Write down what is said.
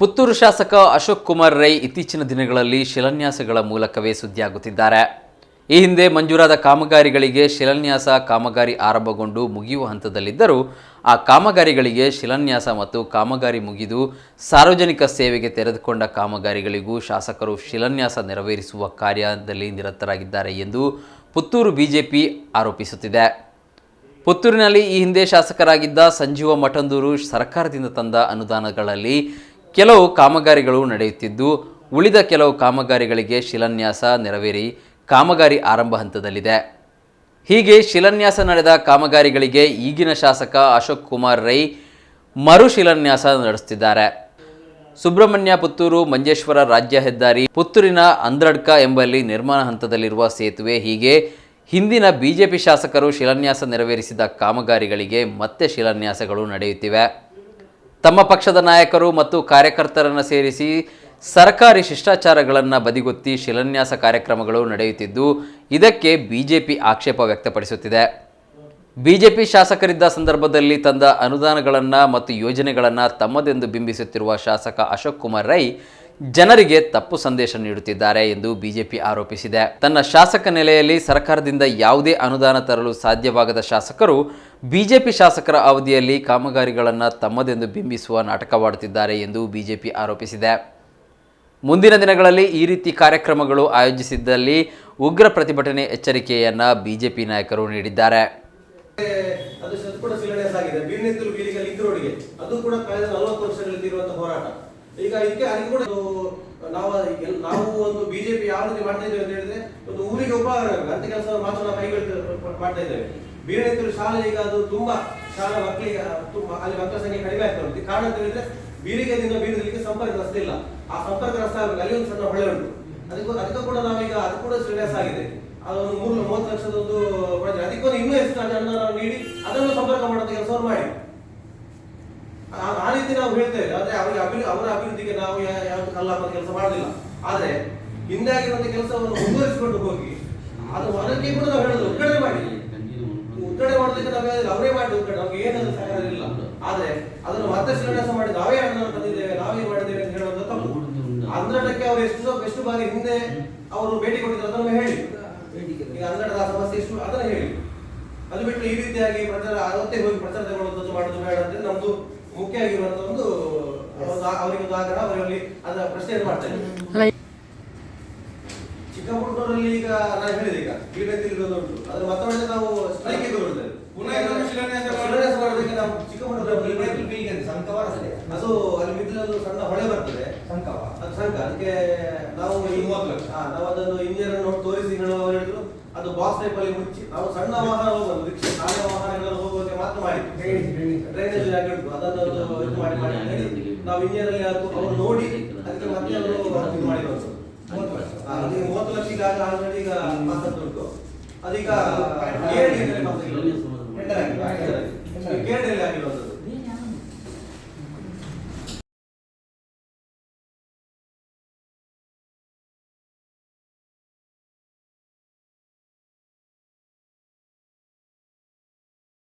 ಪುತ್ತೂರು ಶಾಸಕ ಅಶೋಕ್ ಕುಮಾರ್ ರೈ ಇತ್ತೀಚಿನ ದಿನಗಳಲ್ಲಿ ಶಿಲಾನ್ಯಾಸಗಳ ಮೂಲಕವೇ ಸುದ್ದಿಯಾಗುತ್ತಿದ್ದಾರೆ. ಈ ಹಿಂದೆ ಮಂಜೂರಾದ ಕಾಮಗಾರಿಗಳಿಗೆ ಶಿಲಾನ್ಯಾಸ ಕಾಮಗಾರಿ ಆರಂಭಗೊಂಡು ಮುಗಿಯುವ ಹಂತದಲ್ಲಿದ್ದರೂ ಆ ಕಾಮಗಾರಿಗಳಿಗೆ ಶಿಲಾನ್ಯಾಸ ಮತ್ತು ಕಾಮಗಾರಿ ಮುಗಿದು ಸಾರ್ವಜನಿಕ ಸೇವೆಗೆ ತೆರೆದುಕೊಂಡ ಕಾಮಗಾರಿಗಳಿಗೂ ಶಾಸಕರು ಶಿಲಾನ್ಯಾಸ ನೆರವೇರಿಸುವ ಕಾರ್ಯದಲ್ಲಿ ನಿರತರಾಗಿದ್ದಾರೆ ಎಂದು ಪುತ್ತೂರು ಬಿಜೆಪಿ ಆರೋಪಿಸುತ್ತಿದೆ. ಪುತ್ತೂರಿನಲ್ಲಿ ಈ ಹಿಂದೆ ಶಾಸಕರಾಗಿದ್ದ ಸಂಜೀವ ಮಠಂದೂರು ಸರ್ಕಾರದಿಂದ ತಂದ ಅನುದಾನಗಳಲ್ಲಿ ಕೆಲವು ಕಾಮಗಾರಿಗಳು ನಡೆಯುತ್ತಿದ್ದು, ಉಳಿದ ಕೆಲವು ಕಾಮಗಾರಿಗಳಿಗೆ ಶಿಲಾನ್ಯಾಸ ನೆರವೇರಿ ಕಾಮಗಾರಿ ಆರಂಭ ಹಂತದಲ್ಲಿದೆ. ಹೀಗೆ ಶಿಲಾನ್ಯಾಸ ನಡೆದ ಕಾಮಗಾರಿಗಳಿಗೆ ಈಗಿನ ಶಾಸಕ ಅಶೋಕ್ ಕುಮಾರ್ ರೈ ಮರು ಶಿಲಾನ್ಯಾಸ ನಡೆಸುತ್ತಿದ್ದಾರೆ. ಸುಬ್ರಹ್ಮಣ್ಯ ಪುತ್ತೂರು ಮಂಜೇಶ್ವರ ರಾಜ್ಯ ಹೆದ್ದಾರಿ ಪುತ್ತೂರಿನ ಅಂದ್ರಡ್ಕ ಎಂಬಲ್ಲಿ ನಿರ್ಮಾಣ ಹಂತದಲ್ಲಿರುವ ಸೇತುವೆ ಹೀಗೆ ಹಿಂದಿನ ಬಿಜೆಪಿ ಶಾಸಕರು ಶಿಲಾನ್ಯಾಸ ನೆರವೇರಿಸಿದ ಕಾಮಗಾರಿಗಳಿಗೆ ಮತ್ತೆ ಶಿಲಾನ್ಯಾಸಗಳು ನಡೆಯುತ್ತಿವೆ. ತಮ್ಮ ಪಕ್ಷದ ನಾಯಕರು ಮತ್ತು ಕಾರ್ಯಕರ್ತರನ್ನು ಸೇರಿಸಿ ಸರ್ಕಾರಿ ಶಿಷ್ಟಾಚಾರಗಳನ್ನು ಬದಿಗೊತ್ತಿ ಶಿಲಾನ್ಯಾಸ ಕಾರ್ಯಕ್ರಮಗಳು ನಡೆಯುತ್ತಿದ್ದು, ಇದಕ್ಕೆ ಬಿಜೆಪಿ ಆಕ್ಷೇಪ ವ್ಯಕ್ತಪಡಿಸುತ್ತಿದೆ. ಬಿಜೆಪಿ ಶಾಸಕರಿದ್ದ ಸಂದರ್ಭದಲ್ಲಿ ತಂದ ಅನುದಾನಗಳನ್ನು ಮತ್ತು ಯೋಜನೆಗಳನ್ನು ತಮ್ಮದೆಂದು ಬಿಂಬಿಸುತ್ತಿರುವ ಶಾಸಕ ಅಶೋಕ್ ಕುಮಾರ್ ರೈ ಜನರಿಗೆ ತಪ್ಪು ಸಂದೇಶ ನೀಡುತ್ತಿದ್ದಾರೆ ಎಂದು ಬಿಜೆಪಿ ಆರೋಪಿಸಿದೆ. ತನ್ನ ಶಾಸಕ ನೆಲೆಯಲ್ಲಿ ಸರ್ಕಾರದಿಂದ ಯಾವುದೇ ಅನುದಾನ ತರಲು ಸಾಧ್ಯವಾಗದ ಶಾಸಕರು ಬಿಜೆಪಿ ಶಾಸಕರ ಅವಧಿಯಲ್ಲಿ ಕಾಮಗಾರಿಗಳನ್ನು ತಮ್ಮದೆಂದು ಬಿಂಬಿಸುವ ನಾಟಕವಾಡುತ್ತಿದ್ದಾರೆ ಎಂದು ಬಿಜೆಪಿ ಆರೋಪಿಸಿದೆ. ಮುಂದಿನ ದಿನಗಳಲ್ಲಿ ಈ ರೀತಿ ಕಾರ್ಯಕ್ರಮಗಳು ಆಯೋಜಿಸಿದ್ದಲ್ಲಿ ಉಗ್ರ ಪ್ರತಿಭಟನೆ ಎಚ್ಚರಿಕೆಯನ್ನು ಬಿಜೆಪಿ ನಾಯಕರು ನೀಡಿದ್ದಾರೆ. ಅದು ಕೂಡ ಅದು ಕೂಡ ಕಳೆದ ಹೋರಾಟ. ಈಗ ಇದಕ್ಕೆ ಅದಕ್ಕೆ ಕೂಡ ನಾವು ನಾವು ಒಂದು ಬಿಜೆಪಿ ಯಾವ ರೀತಿ ಮಾಡ್ತಾ ಇದ್ದೇವೆ ಅಂತ ಹೇಳಿದ್ರೆ, ಒಂದು ಊರಿಗೆ ಉಪಕಾರ. ಅಂತ ಕೆಲಸ ಮಾತ್ರ ನಾವು ಕೈಗೊಳ್ತ, ಮಾಡ್ತಾ ಇದ್ದೇವೆ. ರೈತರು ಶಾಲೆ ಈಗ ಅದು ತುಂಬಾ, ಶಾಲಾ ಮಕ್ಕಳಿಗೆ ತುಂಬಾ, ಅಲ್ಲಿ ಮಕ್ಕಳ ಸಂಖ್ಯೆ ಕಡಿಮೆ ಆಗ್ತಾ ಉಂಟು. ಕಾರಣ ಅಂತ ಹೇಳಿದ್ರೆ ಬೀರಿಗೆದಿಂದ ಬೀರಲಿಕ್ಕೆ ಸಂಪರ್ಕ ರಸ್ತೆ ಇಲ್ಲ. ಆ ಸಂಪರ್ಕ ರಸ್ತೆ ಆಗಬೇಕು ಅಲ್ಲಿ ಒಂದು ಸಣ್ಣ ಹೊಳೆ ಉಂಟು. ಅದಕ್ಕೂ ಅದಕ್ಕೂ ಕೂಡ ನಾವೀಗ ಅದು ಕೂಡ ಶ್ರೇಯಸ್ ಆಗಿದೆ. ಅದೊಂದು ಮೂರು, ಮೂವತ್ತು ಲಕ್ಷದ ಒಂದು ಅದಕ್ಕೊಂದು ಇನ್ನೂ ಎಷ್ಟು ಅನ್ನ ನಾವು ನೀಡಿ, ಅದನ್ನು ಸಂಪರ್ಕ ಮಾಡುವಂತ ಕೆಲಸವನ್ನು ಮಾಡಿ. ರೀತಿ ನಾವು ಹೇಳ್ತೇವೆ ಆದ್ರೆ ಅವರಿಗೆ ಅಭಿ ಅವರ ಅಭಿವೃದ್ಧಿಗೆ ನಾವು ಅಲ್ಲ ಕಲ್ಲಾಪದ ಕೆಲಸ ಮಾಡಲಿಲ್ಲ. ಆದ್ರೆ ಹಿಂದೆ ಆಗಿರುವಂತ ಕೆಲಸವನ್ನು ಮುಂದುವರಿಸಿಕೊಂಡು ಹೋಗಿ, ಅದು ಅದಕ್ಕೆ ಕೂಡ ನಾವು ಹೇಳಿದ್ರು ಉದ್ಘಾಟನೆ ಮಾಡಿ. ಉದ್ಘಾಟನೆ ಮಾಡೋದಕ್ಕೆ ನಾವು ಹೇಳಿದ್ರೆ, ಅವರೇ ಮಾಡಿ ಉದ್ಘಾಟನೆ ಅವ್ರಿಗೆ ಏನಾದ್ರು ಸಹಾಯ ಇಲ್ಲ. ಆದ್ರೆ ಅದನ್ನು ಮತ್ತೆ ಶಿಲಾನ್ಯಾಸ ಮಾಡಿ, ನಾವೇ ಹಣ ತಂದಿದ್ದೇವೆ, ನಾವೇ ಮಾಡಿದ್ದೇವೆ ಅಂತ ಹೇಳುವಂತ ತಪ್ಪು. ಅಂದ್ರಟಕ್ಕೆ ಅವರು ಎಷ್ಟು ಎಷ್ಟು ಬಾರಿ ಹಿಂದೆ ಅವರು ಭೇಟಿ ಕೊಟ್ಟಿದ್ರು ಅದನ್ನು ಹೇಳಿ. ಈಗ ಅಂದ್ರಟದ ಸಮಸ್ಯೆ ಎಷ್ಟು ಅದನ್ನ ಹೇಳಿ. ಅದು ಬಿಟ್ಟು ಈ ರೀತಿಯಾಗಿ ಪ್ರಚಾರ ಅವತ್ತೇ ಹೋಗಿ ಪ್ರಚಾರ ತಗೊಳ್ಳೋದು ಮಾಡೋದು ಬೇಡ ಅಂದ್ರೆ ನಮ್ದು ಮುಖ್ಯ ಆಗಿರುವಂತ ಒಂದು ಅವರಿಗೆ ಒಂದು ಆಗ್ರಹ ಅವರಲ್ಲಿ ಅದರ ಪ್ರಶ್ನೆಯನ್ನು ಮಾಡ್ತೇನೆ ಚಿಕ್ಕಮಗಳೂರಲ್ಲಿ ಈಗ ನಾನು ಹೇಳಿದೆ ಈಗ ಬೀಡಂತಿಲ್ ಉಂಟು. ಅದ್ರ ಮತ್ತೊಮ್ಮೆ ನಾವು ಸ್ಟ್ರೈಕ್ ಬರ್ತೇವೆ ಪುನಃ ಶಿಲಾನ್ಯಾಸ ಮಾಡೋದು. ಶಿಲಾನ್ಯಾಸ ಮಾಡೋದಕ್ಕೆ ನಾವು ಚಿಕ್ಕಮಗಳೂರಲ್ಲಿ ಸಂಕವ ಅದು ಅಲ್ಲಿ ಬಿದ್ದಿರೋದು ಸಣ್ಣ ಹೊಳೆ ಬರ್ತದೆ. ಸಂಕವ. ಅದು ಸಂಕ ಅದಕ್ಕೆ ನಾವು ನಾವು ಅದನ್ನು ಇಂಜಿನಿಯರ್ ನೋಡಿ ತೋರಿಸಿ ಹೇಳುವವರು ಹೇಳಿದ್ರು. ಅದು ಬಾಕ್ಸ್ ಟೈಪ್ ಅಲ್ಲಿ ಮುಚ್ಚಿ ನಾವು ಸಣ್ಣ ವಾಹನ ಹೋಗೋದು ರಿಕ್ಷಾ ಸಾಲ ವಾಹನಗಳನ್ನು ಹೋಗೋಕೆ ಮಾತ್ರ ಮಾಡಿ. ಡ್ರೈನೇಜ್ ಆಗಿ ಉಂಟು ಅದನ್ನು ಇದು ಮಾಡಿ ಮಾಡಿ ಹೇಳಿ ನಾವು ಇಂಜಿನಿಯರ್ ಅಲ್ಲಿ ಅದು ಅವರು ನೋಡಿ ಅದಕ್ಕೆ ಮತ್ತೆ ಅವರು ಇದು ಮಾಡಿರೋದು. ಮೂವತ್ತು ಲಕ್ಷ. ಹಾ, ಅದಕ್ಕೆ ಮೂವತ್ತು ಲಕ್ಷ ಈಗ ಆಲ್ರೆಡಿ ಈಗ ಮಾತಾಡ್ತಾ ಅದೀಗ ಕೇಳಿ ಕೇಳಿ. ಆಗಿರೋದು.